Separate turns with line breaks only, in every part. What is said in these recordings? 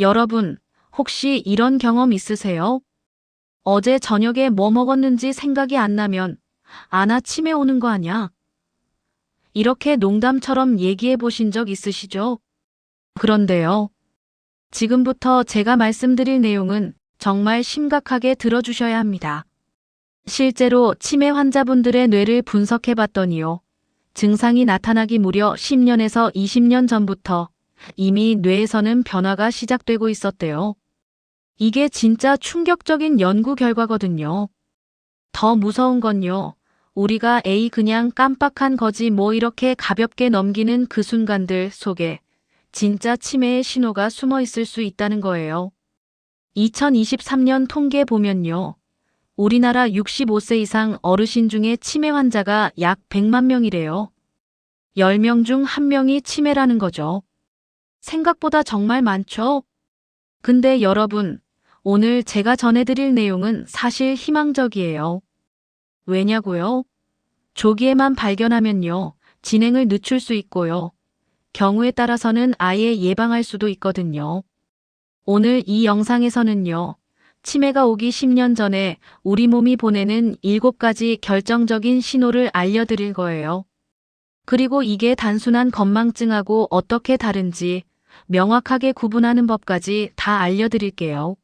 여러분, 혹시 이런 경험 있으세요? 어제 저녁에 뭐 먹었는지 생각이 안 나면 아나 치매 오는 거 아냐? 이렇게 농담처럼 얘기해 보신 적 있으시죠? 그런데요. 지금부터 제가 말씀드릴 내용은 정말 심각하게 들어주셔야 합니다. 실제로 치매 환자분들의 뇌를 분석해 봤더니요. 증상이 나타나기 무려 10년에서 20년 전부터 이미 뇌에서는 변화가 시작되고 있었대요. 이게 진짜 충격적인 연구 결과거든요. 더 무서운 건요. 우리가 에이 그냥 깜빡한 거지 뭐 이렇게 가볍게 넘기는 그 순간들 속에 진짜 치매의 신호가 숨어 있을 수 있다는 거예요. 2023년 통계 보면요. 우리나라 65세 이상 어르신 중에 치매 환자가 약 100만 명이래요. 10명 중 1명이 치매라는 거죠. 생각보다 정말 많죠? 근데 여러분, 오늘 제가 전해드릴 내용은 사실 희망적이에요. 왜냐고요? 조기에만 발견하면요, 진행을 늦출 수 있고요. 경우에 따라서는 아예 예방할 수도 있거든요. 오늘 이 영상에서는요, 치매가 오기 10년 전에 우리 몸이 보내는 7가지 결정적인 신호를 알려드릴 거예요. 그리고 이게 단순한 건망증하고 어떻게 다른지 명확하게 구분하는 법까지 다 알려드릴게요.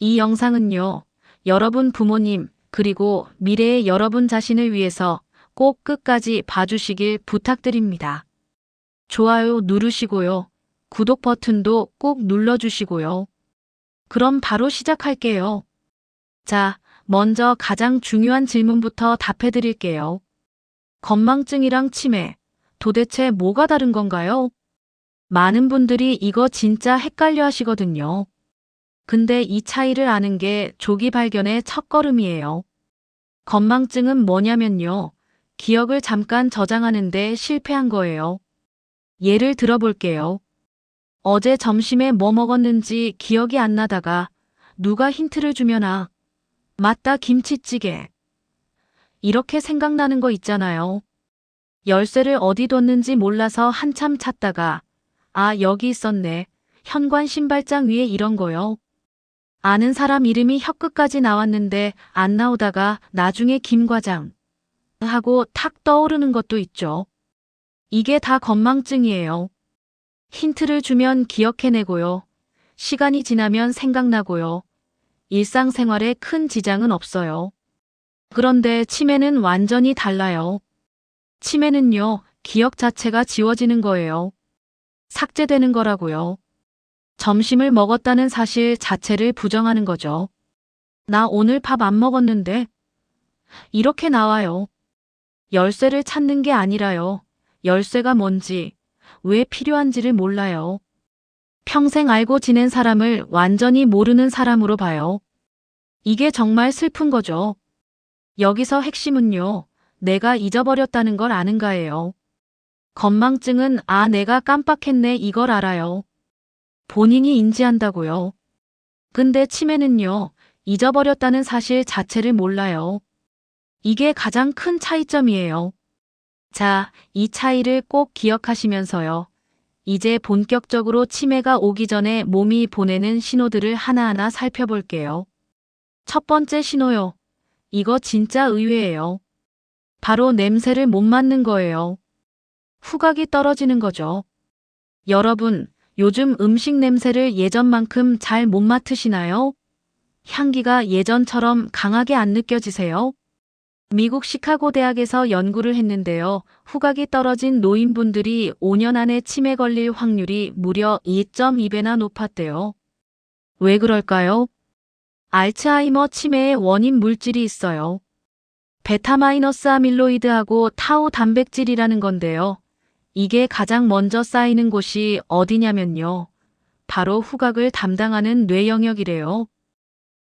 이 영상은요, 여러분 부모님, 그리고 미래의 여러분 자신을 위해서 꼭 끝까지 봐주시길 부탁드립니다. 좋아요 누르시고요. 구독 버튼도 꼭 눌러주시고요. 그럼 바로 시작할게요. 자, 먼저 가장 중요한 질문부터 답해 드릴게요. 건망증이랑 치매, 도대체 뭐가 다른 건가요? 많은 분들이 이거 진짜 헷갈려 하시거든요. 근데 이 차이를 아는 게 조기 발견의 첫걸음이에요. 건망증은 뭐냐면요. 기억을 잠깐 저장하는데 실패한 거예요. 예를 들어볼게요. 어제 점심에 뭐 먹었는지 기억이 안 나다가 누가 힌트를 주면 아, 맞다 김치찌개. 이렇게 생각나는 거 있잖아요. 열쇠를 어디 뒀는지 몰라서 한참 찾다가 아 여기 있었네. 현관 신발장 위에 이런 거요. 아는 사람 이름이 혀끝까지 나왔는데 안 나오다가 나중에 김 과장 하고 탁 떠오르는 것도 있죠. 이게 다 건망증이에요. 힌트를 주면 기억해내고요. 시간이 지나면 생각나고요. 일상생활에 큰 지장은 없어요. 그런데 치매는 완전히 달라요. 치매는요, 기억 자체가 지워지는 거예요. 삭제되는 거라고요. 점심을 먹었다는 사실 자체를 부정하는 거죠. 나 오늘 밥 안 먹었는데. 이렇게 나와요. 열쇠를 찾는 게 아니라요. 열쇠가 뭔지, 왜 필요한지를 몰라요. 평생 알고 지낸 사람을 완전히 모르는 사람으로 봐요. 이게 정말 슬픈 거죠. 여기서 핵심은요, 내가 잊어버렸다는 걸 아는가예요. 건망증은 아, 내가 깜빡했네 이걸 알아요. 본인이 인지한다고요. 근데 치매는요, 잊어버렸다는 사실 자체를 몰라요. 이게 가장 큰 차이점이에요. 자, 이 차이를 꼭 기억하시면서요. 이제 본격적으로 치매가 오기 전에 몸이 보내는 신호들을 하나하나 살펴볼게요. 첫 번째 신호요. 이거 진짜 의외예요. 바로 냄새를 못 맡는 거예요. 후각이 떨어지는 거죠. 여러분, 요즘 음식 냄새를 예전만큼 잘 못 맡으시나요? 향기가 예전처럼 강하게 안 느껴지세요? 미국 시카고 대학에서 연구를 했는데요. 후각이 떨어진 노인분들이 5년 안에 치매 걸릴 확률이 무려 2.2배나 높았대요. 왜 그럴까요? 알츠하이머 치매의 원인 물질이 있어요. 베타마이너스 아밀로이드하고 타우 단백질이라는 건데요. 이게 가장 먼저 쌓이는 곳이 어디냐면요. 바로 후각을 담당하는 뇌 영역이래요.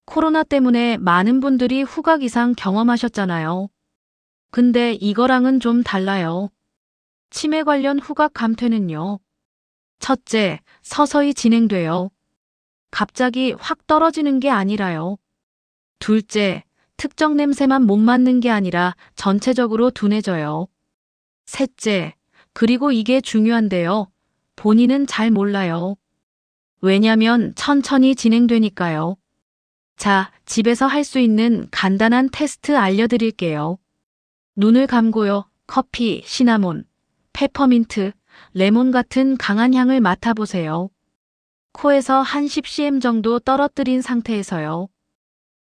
코로나 때문에 많은 분들이 후각 이상 경험하셨잖아요. 근데 이거랑은 좀 달라요. 치매 관련 후각 감퇴는요. 첫째, 서서히 진행돼요. 갑자기 확 떨어지는 게 아니라요. 둘째, 특정 냄새만 못 맡는 게 아니라 전체적으로 둔해져요. 셋째, 그리고 이게 중요한데요. 본인은 잘 몰라요. 왜냐면 천천히 진행되니까요. 자, 집에서 할 수 있는 간단한 테스트 알려드릴게요. 눈을 감고요. 커피, 시나몬, 페퍼민트, 레몬 같은 강한 향을 맡아보세요. 코에서 한 10cm 정도 떨어뜨린 상태에서요.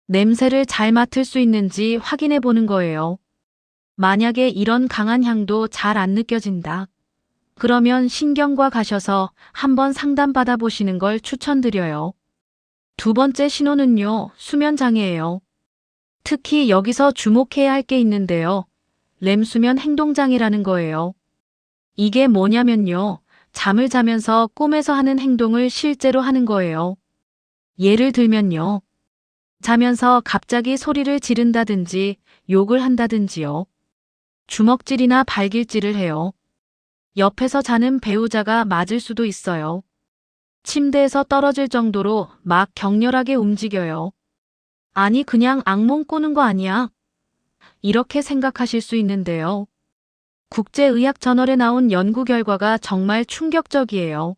냄새를 잘 맡을 수 있는지 확인해 보는 거예요. 만약에 이런 강한 향도 잘 안 느껴진다. 그러면 신경과 가셔서 한번 상담받아 보시는 걸 추천드려요. 두 번째 신호는요, 수면 장애예요. 특히 여기서 주목해야 할 게 있는데요. 렘 수면 행동 장애라는 거예요. 이게 뭐냐면요. 잠을 자면서 꿈에서 하는 행동을 실제로 하는 거예요. 예를 들면요. 자면서 갑자기 소리를 지른다든지 욕을 한다든지요. 주먹질이나 발길질을 해요. 옆에서 자는 배우자가 맞을 수도 있어요. 침대에서 떨어질 정도로 막 격렬하게 움직여요. 아니, 그냥 악몽 꾸는 거 아니야? 이렇게 생각하실 수 있는데요. 국제의학저널에 나온 연구 결과가 정말 충격적이에요.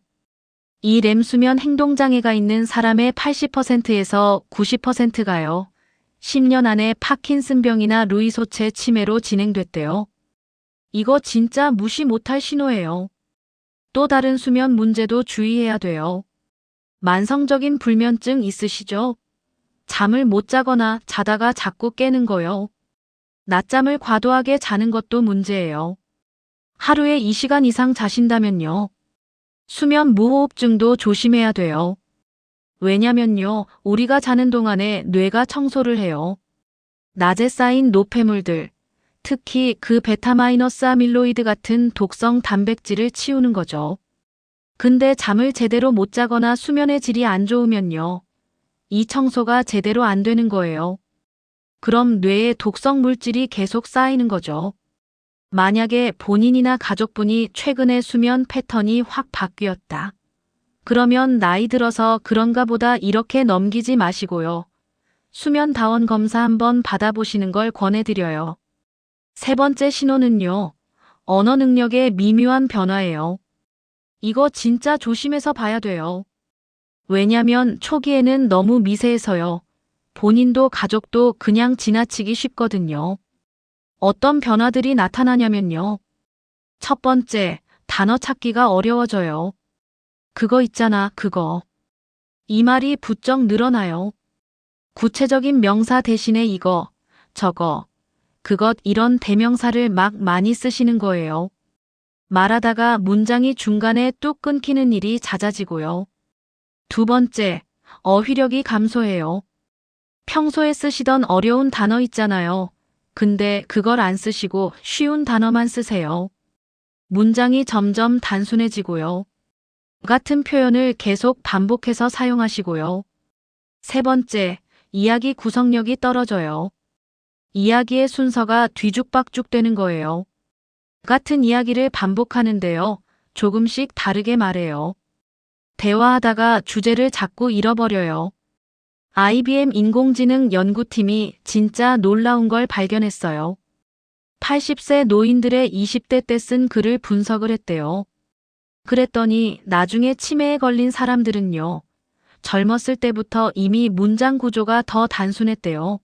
이 렘 수면 행동장애가 있는 사람의 80%에서 90%가요. 10년 안에 파킨슨병이나 루이소체 치매로 진행됐대요. 이거 진짜 무시 못할 신호예요. 또 다른 수면 문제도 주의해야 돼요. 만성적인 불면증 있으시죠? 잠을 못 자거나 자다가 자꾸 깨는 거요. 낮잠을 과도하게 자는 것도 문제예요. 하루에 2시간 이상 자신다면요. 수면 무호흡증도 조심해야 돼요. 왜냐면요, 우리가 자는 동안에 뇌가 청소를 해요. 낮에 쌓인 노폐물들, 특히 그 베타마이너스 아밀로이드 같은 독성 단백질을 치우는 거죠. 근데 잠을 제대로 못 자거나 수면의 질이 안 좋으면요. 이 청소가 제대로 안 되는 거예요. 그럼 뇌에 독성 물질이 계속 쌓이는 거죠. 만약에 본인이나 가족분이 최근에 수면 패턴이 확 바뀌었다. 그러면 나이 들어서 그런가 보다 이렇게 넘기지 마시고요. 수면 다원 검사 한번 받아보시는 걸 권해드려요. 세 번째 신호는요. 언어 능력의 미묘한 변화예요. 이거 진짜 조심해서 봐야 돼요. 왜냐면 초기에는 너무 미세해서요. 본인도 가족도 그냥 지나치기 쉽거든요. 어떤 변화들이 나타나냐면요. 첫 번째, 단어 찾기가 어려워져요. 그거 있잖아, 그거. 이 말이 부쩍 늘어나요. 구체적인 명사 대신에 이거, 저거, 그것 이런 대명사를 막 많이 쓰시는 거예요. 말하다가 문장이 중간에 뚝 끊기는 일이 잦아지고요. 두 번째, 어휘력이 감소해요. 평소에 쓰시던 어려운 단어 있잖아요. 근데 그걸 안 쓰시고 쉬운 단어만 쓰세요. 문장이 점점 단순해지고요. 같은 표현을 계속 반복해서 사용하시고요. 세 번째, 이야기 구성력이 떨어져요. 이야기의 순서가 뒤죽박죽 되는 거예요. 같은 이야기를 반복하는데요. 조금씩 다르게 말해요. 대화하다가 주제를 자꾸 잃어버려요. IBM 인공지능 연구팀이 진짜 놀라운 걸 발견했어요. 80세 노인들의 20대 때 쓴 글을 분석을 했대요. 그랬더니 나중에 치매에 걸린 사람들은요. 젊었을 때부터 이미 문장 구조가 더 단순했대요.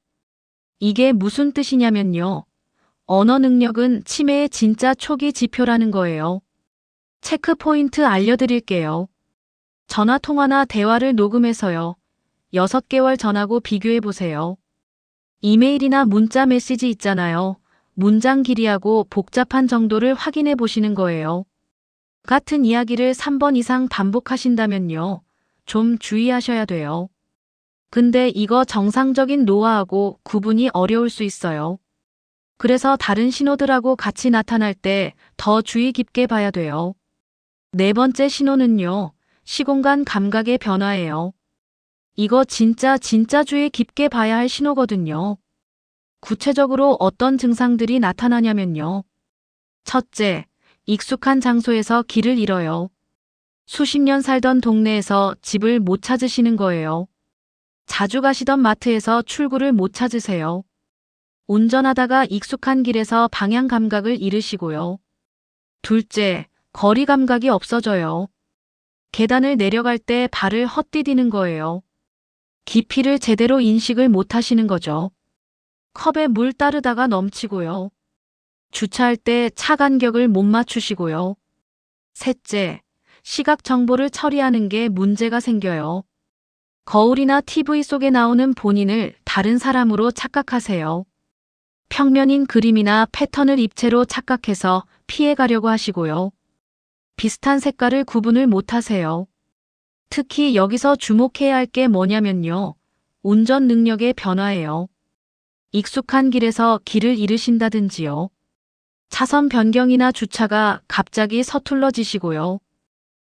이게 무슨 뜻이냐면요. 언어 능력은 치매의 진짜 초기 지표라는 거예요. 체크 포인트 알려드릴게요. 전화 통화나 대화를 녹음해서요. 6개월 전하고 비교해 보세요. 이메일이나 문자 메시지 있잖아요. 문장 길이하고 복잡한 정도를 확인해 보시는 거예요. 같은 이야기를 3번 이상 반복하신다면요. 좀 주의하셔야 돼요. 근데 이거 정상적인 노화하고 구분이 어려울 수 있어요. 그래서 다른 신호들하고 같이 나타날 때 더 주의 깊게 봐야 돼요. 네 번째 신호는요. 시공간 감각의 변화예요. 이거 진짜 진짜 주의 깊게 봐야 할 신호거든요. 구체적으로 어떤 증상들이 나타나냐면요. 첫째, 익숙한 장소에서 길을 잃어요. 수십 년 살던 동네에서 집을 못 찾으시는 거예요. 자주 가시던 마트에서 출구를 못 찾으세요. 운전하다가 익숙한 길에서 방향 감각을 잃으시고요. 둘째, 거리 감각이 없어져요. 계단을 내려갈 때 발을 헛디디는 거예요. 깊이를 제대로 인식을 못 하시는 거죠. 컵에 물 따르다가 넘치고요. 주차할 때 차 간격을 못 맞추시고요. 셋째, 시각 정보를 처리하는 게 문제가 생겨요. 거울이나 TV 속에 나오는 본인을 다른 사람으로 착각하세요. 평면인 그림이나 패턴을 입체로 착각해서 피해가려고 하시고요. 비슷한 색깔을 구분을 못 하세요. 특히 여기서 주목해야 할 게 뭐냐면요. 운전 능력의 변화예요. 익숙한 길에서 길을 잃으신다든지요. 차선 변경이나 주차가 갑자기 서툴러지시고요.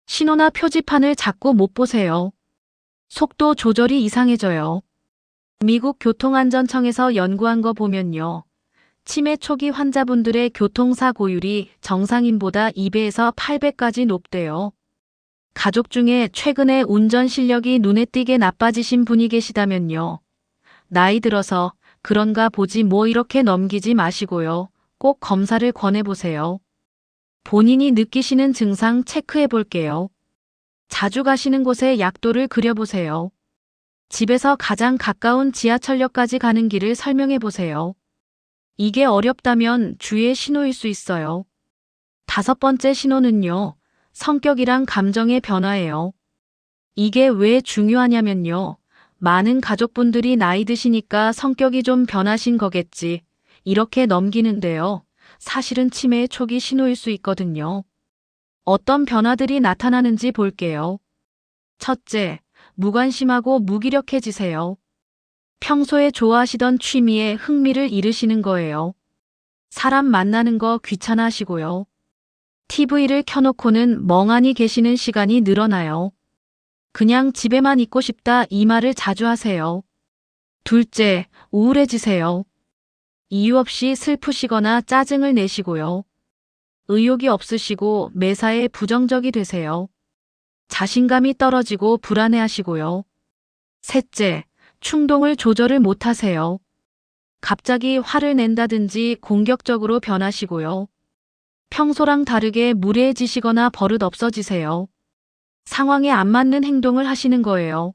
신호나 표지판을 자꾸 못 보세요. 속도 조절이 이상해져요. 미국 교통안전청에서 연구한 거 보면요. 치매 초기 환자분들의 교통사고율이 정상인보다 2배에서 8배까지 높대요. 가족 중에 최근에 운전 실력이 눈에 띄게 나빠지신 분이 계시다면요. 나이 들어서 그런가 보지 뭐 이렇게 넘기지 마시고요. 꼭 검사를 권해보세요. 본인이 느끼시는 증상 체크해 볼게요. 자주 가시는 곳에 약도를 그려보세요. 집에서 가장 가까운 지하철역까지 가는 길을 설명해 보세요. 이게 어렵다면 주의 신호일 수 있어요. 다섯 번째 신호는요. 성격이랑 감정의 변화예요. 이게 왜 중요하냐면요. 많은 가족분들이 나이 드시니까 성격이 좀 변하신 거겠지. 이렇게 넘기는데요. 사실은 치매의 초기 신호일 수 있거든요. 어떤 변화들이 나타나는지 볼게요. 첫째, 무관심하고 무기력해지세요. 평소에 좋아하시던 취미에 흥미를 잃으시는 거예요. 사람 만나는 거 귀찮아하시고요. TV를 켜놓고는 멍하니 계시는 시간이 늘어나요. 그냥 집에만 있고 싶다 이 말을 자주 하세요. 둘째, 우울해지세요. 이유 없이 슬프시거나 짜증을 내시고요. 의욕이 없으시고 매사에 부정적이 되세요. 자신감이 떨어지고 불안해하시고요. 셋째, 충동을 조절을 못하세요. 갑자기 화를 낸다든지 공격적으로 변하시고요. 평소랑 다르게 무례해지시거나 버릇 없어지세요. 상황에 안 맞는 행동을 하시는 거예요.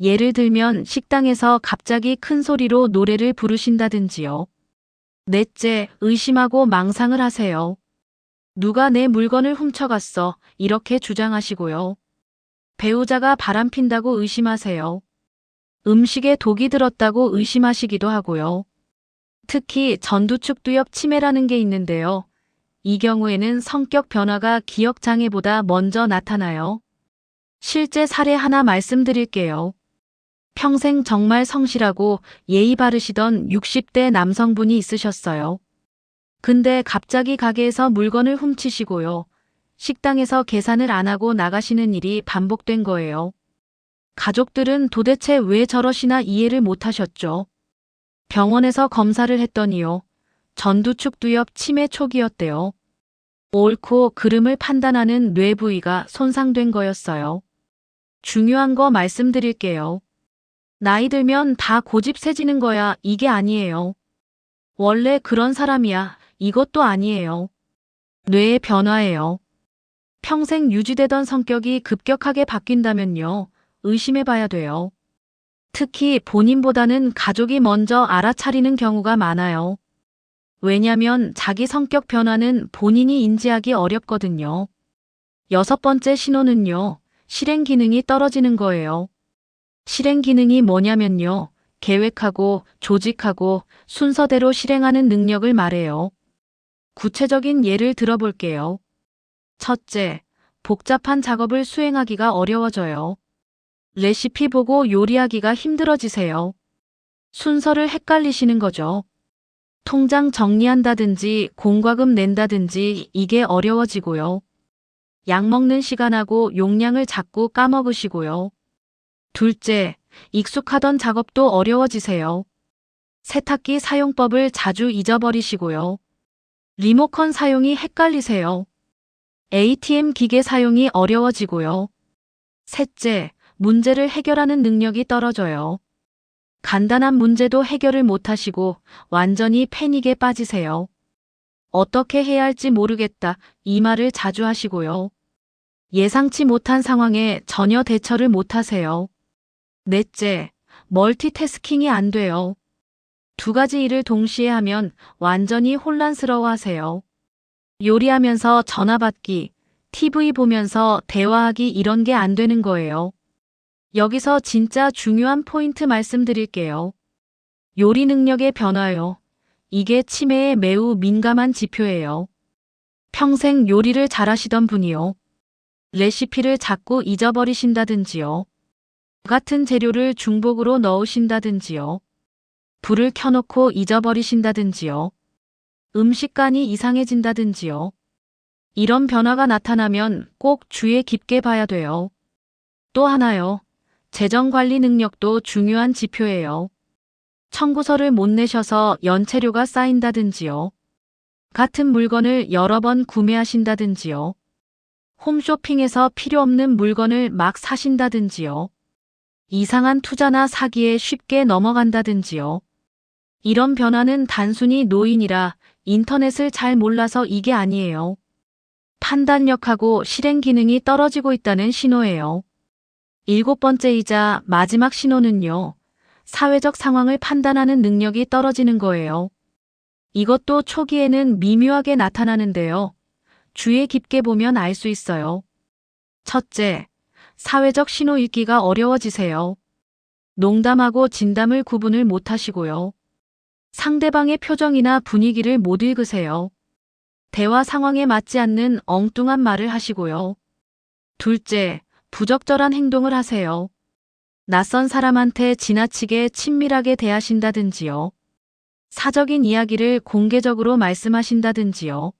예를 들면 식당에서 갑자기 큰 소리로 노래를 부르신다든지요. 넷째, 의심하고 망상을 하세요. 누가 내 물건을 훔쳐갔어. 이렇게 주장하시고요. 배우자가 바람핀다고 의심하세요. 음식에 독이 들었다고 의심하시기도 하고요. 특히 전두축두엽 치매라는 게 있는데요. 이 경우에는 성격 변화가 기억 장애보다 먼저 나타나요. 실제 사례 하나 말씀드릴게요. 평생 정말 성실하고 예의 바르시던 60대 남성분이 있으셨어요. 근데 갑자기 가게에서 물건을 훔치시고요. 식당에서 계산을 안 하고 나가시는 일이 반복된 거예요. 가족들은 도대체 왜 저러시나 이해를 못 하셨죠. 병원에서 검사를 했더니요. 전두축 두엽 치매 초기였대요. 옳고 그름을 판단하는 뇌 부위가 손상된 거였어요. 중요한 거 말씀드릴게요. 나이 들면 다 고집 세지는 거야 이게 아니에요. 원래 그런 사람이야 이것도 아니에요. 뇌의 변화예요. 평생 유지되던 성격이 급격하게 바뀐다면요. 의심해 봐야 돼요. 특히 본인보다는 가족이 먼저 알아차리는 경우가 많아요. 왜냐면 자기 성격 변화는 본인이 인지하기 어렵거든요. 여섯 번째 신호는요. 실행 기능이 떨어지는 거예요. 실행 기능이 뭐냐면요. 계획하고 조직하고 순서대로 실행하는 능력을 말해요. 구체적인 예를 들어볼게요. 첫째, 복잡한 작업을 수행하기가 어려워져요. 레시피 보고 요리하기가 힘들어지세요. 순서를 헷갈리시는 거죠. 통장 정리한다든지 공과금 낸다든지 이게 어려워지고요. 약 먹는 시간하고 용량을 자꾸 까먹으시고요. 둘째, 익숙하던 작업도 어려워지세요. 세탁기 사용법을 자주 잊어버리시고요. 리모컨 사용이 헷갈리세요. ATM 기계 사용이 어려워지고요. 셋째, 문제를 해결하는 능력이 떨어져요. 간단한 문제도 해결을 못하시고 완전히 패닉에 빠지세요. 어떻게 해야 할지 모르겠다 이 말을 자주 하시고요. 예상치 못한 상황에 전혀 대처를 못하세요. 넷째, 멀티태스킹이 안 돼요. 두 가지 일을 동시에 하면 완전히 혼란스러워 하세요. 요리하면서 전화 받기, TV 보면서 대화하기 이런 게 안 되는 거예요. 여기서 진짜 중요한 포인트 말씀드릴게요. 요리 능력의 변화요. 이게 치매에 매우 민감한 지표예요. 평생 요리를 잘하시던 분이요. 레시피를 자꾸 잊어버리신다든지요. 같은 재료를 중복으로 넣으신다든지요. 불을 켜놓고 잊어버리신다든지요. 음식간이 이상해진다든지요. 이런 변화가 나타나면 꼭 주의 깊게 봐야 돼요. 또 하나요. 재정 관리 능력도 중요한 지표예요. 청구서를 못 내셔서 연체료가 쌓인다든지요. 같은 물건을 여러 번 구매하신다든지요. 홈쇼핑에서 필요 없는 물건을 막 사신다든지요. 이상한 투자나 사기에 쉽게 넘어간다든지요. 이런 변화는 단순히 노인이라 인터넷을 잘 몰라서 이게 아니에요. 판단력하고 실행 기능이 떨어지고 있다는 신호예요. 일곱 번째이자 마지막 신호는요. 사회적 상황을 판단하는 능력이 떨어지는 거예요. 이것도 초기에는 미묘하게 나타나는데요. 주의 깊게 보면 알 수 있어요. 첫째, 사회적 신호 읽기가 어려워지세요. 농담하고 진담을 구분을 못 하시고요. 상대방의 표정이나 분위기를 못 읽으세요. 대화 상황에 맞지 않는 엉뚱한 말을 하시고요. 둘째, 부적절한 행동을 하세요. 낯선 사람한테 지나치게 친밀하게 대하신다든지요. 사적인 이야기를 공개적으로 말씀하신다든지요.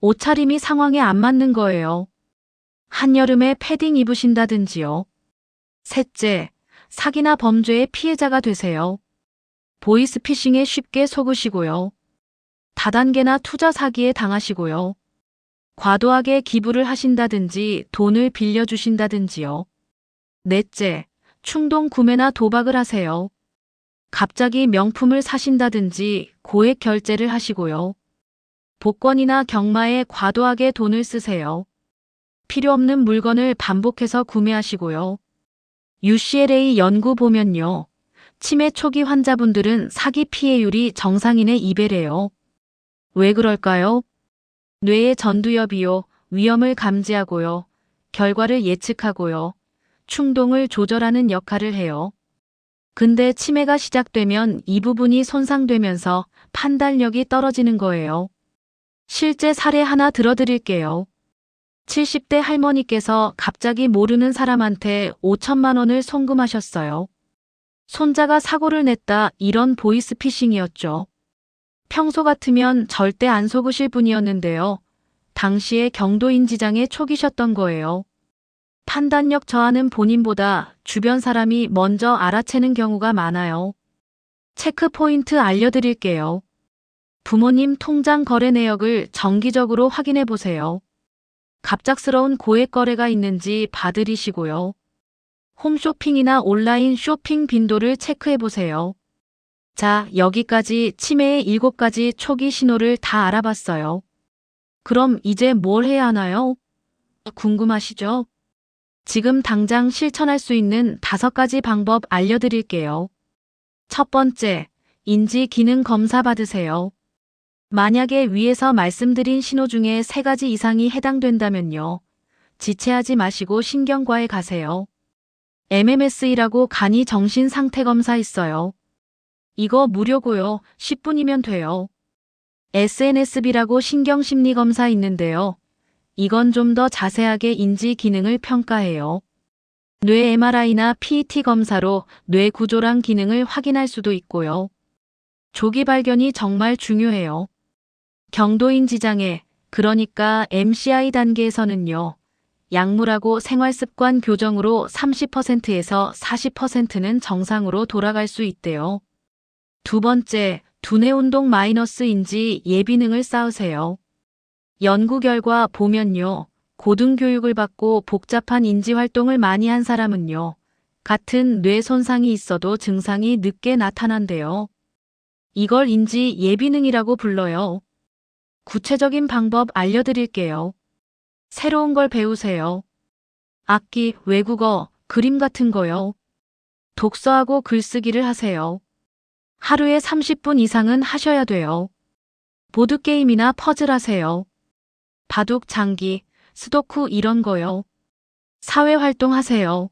옷차림이 상황에 안 맞는 거예요. 한여름에 패딩 입으신다든지요. 셋째, 사기나 범죄의 피해자가 되세요. 보이스피싱에 쉽게 속으시고요. 다단계나 투자 사기에 당하시고요. 과도하게 기부를 하신다든지 돈을 빌려주신다든지요. 넷째, 충동 구매나 도박을 하세요. 갑자기 명품을 사신다든지 고액 결제를 하시고요. 복권이나 경마에 과도하게 돈을 쓰세요. 필요 없는 물건을 반복해서 구매하시고요. UCLA 연구 보면요. 치매 초기 환자분들은 사기 피해율이 정상인의 2배래요. 왜 그럴까요? 뇌의 전두엽이요. 위험을 감지하고요. 결과를 예측하고요. 충동을 조절하는 역할을 해요. 근데 치매가 시작되면 이 부분이 손상되면서 판단력이 떨어지는 거예요. 실제 사례 하나 들어드릴게요. 70대 할머니께서 갑자기 모르는 사람한테 5천만 원을 송금하셨어요. 손자가 사고를 냈다 이런 보이스피싱이었죠. 평소 같으면 절대 안 속으실 분이었는데요. 당시에 경도인지장에 초기셨던 거예요. 판단력 저하는 본인보다 주변 사람이 먼저 알아채는 경우가 많아요. 체크 포인트 알려드릴게요. 부모님 통장 거래 내역을 정기적으로 확인해 보세요. 갑작스러운 고액 거래가 있는지 봐드리시고요. 홈쇼핑이나 온라인 쇼핑 빈도를 체크해 보세요. 자, 여기까지 치매의 7가지 초기 신호를 다 알아봤어요. 그럼 이제 뭘 해야 하나요? 궁금하시죠? 지금 당장 실천할 수 있는 다섯 가지 방법 알려드릴게요. 첫 번째, 인지 기능 검사 받으세요. 만약에 위에서 말씀드린 신호 중에 세 가지 이상이 해당된다면요. 지체하지 마시고 신경과에 가세요. MMS이라고 간이 정신 상태 검사 있어요. 이거 무료고요. 10분이면 돼요. SNSB라고 신경심리 검사 있는데요. 이건 좀 더 자세하게 인지 기능을 평가해요. 뇌 MRI나 PET 검사로 뇌 구조랑 기능을 확인할 수도 있고요. 조기 발견이 정말 중요해요. 경도인 지장애, 그러니까 MCI 단계에서는요. 약물하고 생활습관 교정으로 30%에서 40%는 정상으로 돌아갈 수 있대요. 두 번째, 두뇌 운동 마이너스인지 예비능을 쌓으세요. 연구 결과 보면요. 고등교육을 받고 복잡한 인지 활동을 많이 한 사람은요. 같은 뇌 손상이 있어도 증상이 늦게 나타난대요. 이걸 인지 예비능이라고 불러요. 구체적인 방법 알려드릴게요. 새로운 걸 배우세요. 악기, 외국어, 그림 같은 거요. 독서하고 글쓰기를 하세요. 하루에 30분 이상은 하셔야 돼요. 보드게임이나 퍼즐 하세요. 바둑, 장기, 스도쿠 이런 거요. 사회활동 하세요.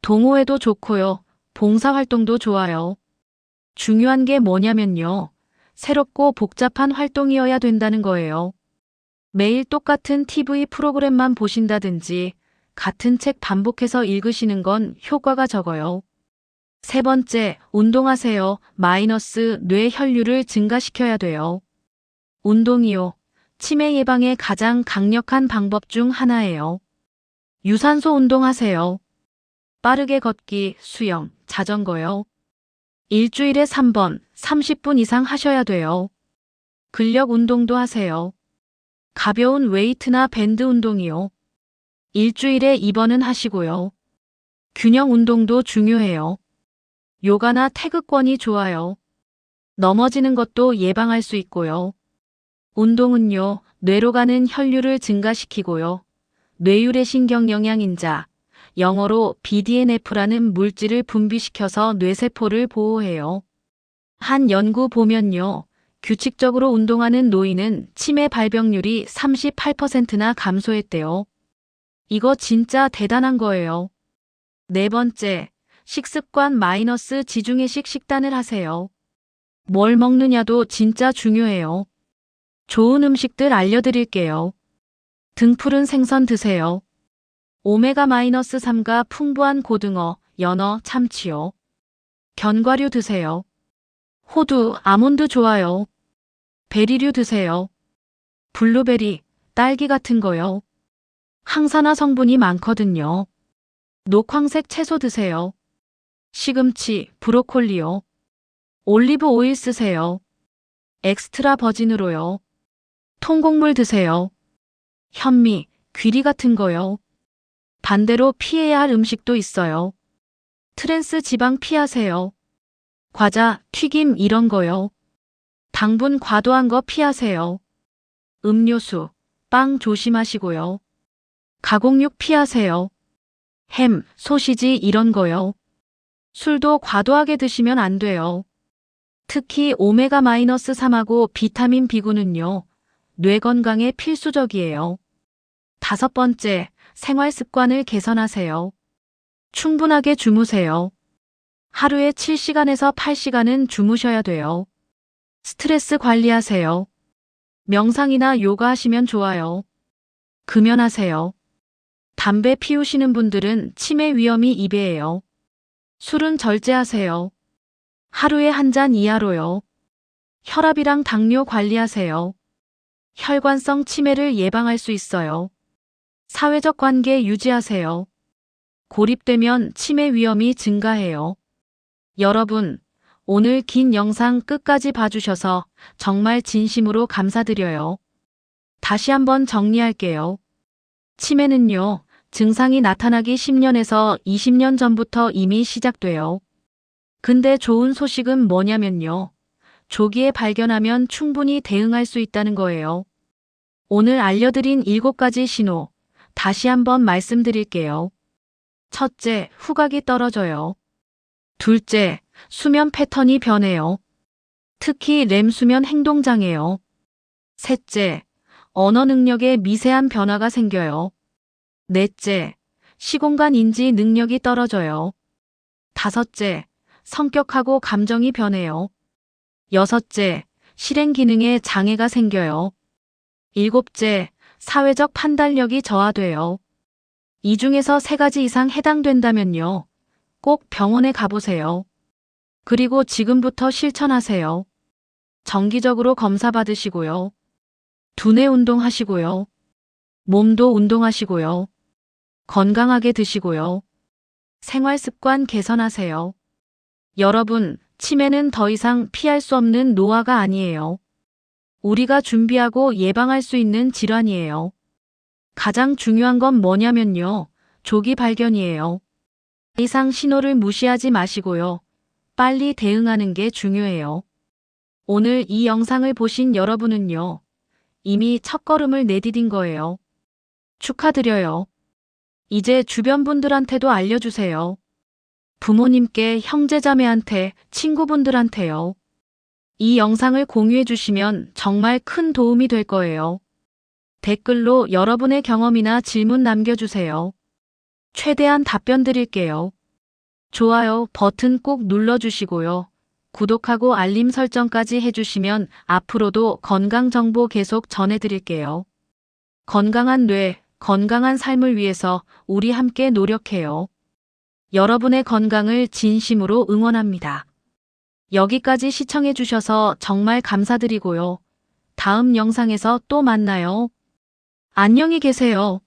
동호회도 좋고요. 봉사활동도 좋아요. 중요한 게 뭐냐면요. 새롭고 복잡한 활동이어야 된다는 거예요. 매일 똑같은 TV 프로그램만 보신다든지 같은 책 반복해서 읽으시는 건 효과가 적어요. 세 번째, 운동하세요. 마이너스 뇌 혈류를 증가시켜야 돼요. 운동이요. 치매 예방에 가장 강력한 방법 중 하나예요. 유산소 운동하세요. 빠르게 걷기, 수영, 자전거요. 일주일에 3번, 30분 이상 하셔야 돼요. 근력 운동도 하세요. 가벼운 웨이트나 밴드 운동이요. 일주일에 2번은 하시고요. 균형 운동도 중요해요. 요가나 태극권이 좋아요. 넘어지는 것도 예방할 수 있고요. 운동은요, 뇌로 가는 혈류를 증가시키고요. 뇌율의 신경 영양인자, 영어로 BDNF라는 물질을 분비시켜서 뇌세포를 보호해요. 한 연구 보면요. 규칙적으로 운동하는 노인은 치매 발병률이 38%나 감소했대요. 이거 진짜 대단한 거예요. 네 번째, 식습관 마이너스 지중해식 식단을 하세요. 뭘 먹느냐도 진짜 중요해요. 좋은 음식들 알려드릴게요. 등푸른 생선 드세요. 오메가-3가 풍부한 고등어, 연어, 참치요. 견과류 드세요. 호두, 아몬드 좋아요. 베리류 드세요. 블루베리, 딸기 같은 거요. 항산화 성분이 많거든요. 녹황색 채소 드세요. 시금치, 브로콜리요. 올리브 오일 쓰세요. 엑스트라 버진으로요. 통곡물 드세요. 현미, 귀리 같은 거요. 반대로 피해야 할 음식도 있어요. 트랜스 지방 피하세요. 과자, 튀김 이런 거요. 당분 과도한 거 피하세요. 음료수, 빵 조심하시고요. 가공육 피하세요. 햄, 소시지 이런 거요. 술도 과도하게 드시면 안 돼요. 특히 오메가-3하고 비타민 B군은요. 뇌 건강에 필수적이에요. 다섯 번째, 생활 습관을 개선하세요. 충분하게 주무세요. 하루에 7시간에서 8시간은 주무셔야 돼요. 스트레스 관리하세요. 명상이나 요가 하시면 좋아요. 금연하세요. 담배 피우시는 분들은 치매 위험이 2배예요. 술은 절제하세요. 하루에 한 잔 이하로요. 혈압이랑 당뇨 관리하세요. 혈관성 치매를 예방할 수 있어요. 사회적 관계 유지하세요. 고립되면 치매 위험이 증가해요. 여러분, 오늘 긴 영상 끝까지 봐주셔서 정말 진심으로 감사드려요. 다시 한번 정리할게요. 치매는요, 증상이 나타나기 10년에서 20년 전부터 이미 시작돼요. 근데 좋은 소식은 뭐냐면요. 조기에 발견하면 충분히 대응할 수 있다는 거예요. 오늘 알려드린 7가지 신호, 다시 한번 말씀드릴게요. 첫째, 후각이 떨어져요. 둘째, 수면 패턴이 변해요. 특히 렘 수면 행동장애요. 셋째, 언어 능력에 미세한 변화가 생겨요. 넷째, 시공간 인지 능력이 떨어져요. 다섯째, 성격하고 감정이 변해요. 여섯째, 실행 기능에 장애가 생겨요. 일곱째, 사회적 판단력이 저하돼요. 이 중에서 세 가지 이상 해당된다면요. 꼭 병원에 가보세요. 그리고 지금부터 실천하세요. 정기적으로 검사 받으시고요. 두뇌 운동 하시고요. 몸도 운동하시고요. 건강하게 드시고요. 생활 습관 개선하세요. 여러분, 치매는 더 이상 피할 수 없는 노화가 아니에요. 우리가 준비하고 예방할 수 있는 질환이에요. 가장 중요한 건 뭐냐면요. 조기 발견이에요. 이상 신호를 무시하지 마시고요. 빨리 대응하는 게 중요해요. 오늘 이 영상을 보신 여러분은요. 이미 첫걸음을 내디딘 거예요. 축하드려요. 이제 주변 분들한테도 알려주세요. 부모님께, 형제자매한테, 친구분들한테요. 이 영상을 공유해 주시면 정말 큰 도움이 될 거예요. 댓글로 여러분의 경험이나 질문 남겨주세요. 최대한 답변 드릴게요. 좋아요 버튼 꼭 눌러주시고요. 구독하고 알림 설정까지 해주시면 앞으로도 건강 정보 계속 전해드릴게요. 건강한 뇌, 건강한 삶을 위해서 우리 함께 노력해요. 여러분의 건강을 진심으로 응원합니다. 여기까지 시청해주셔서 정말 감사드리고요. 다음 영상에서 또 만나요. 안녕히 계세요.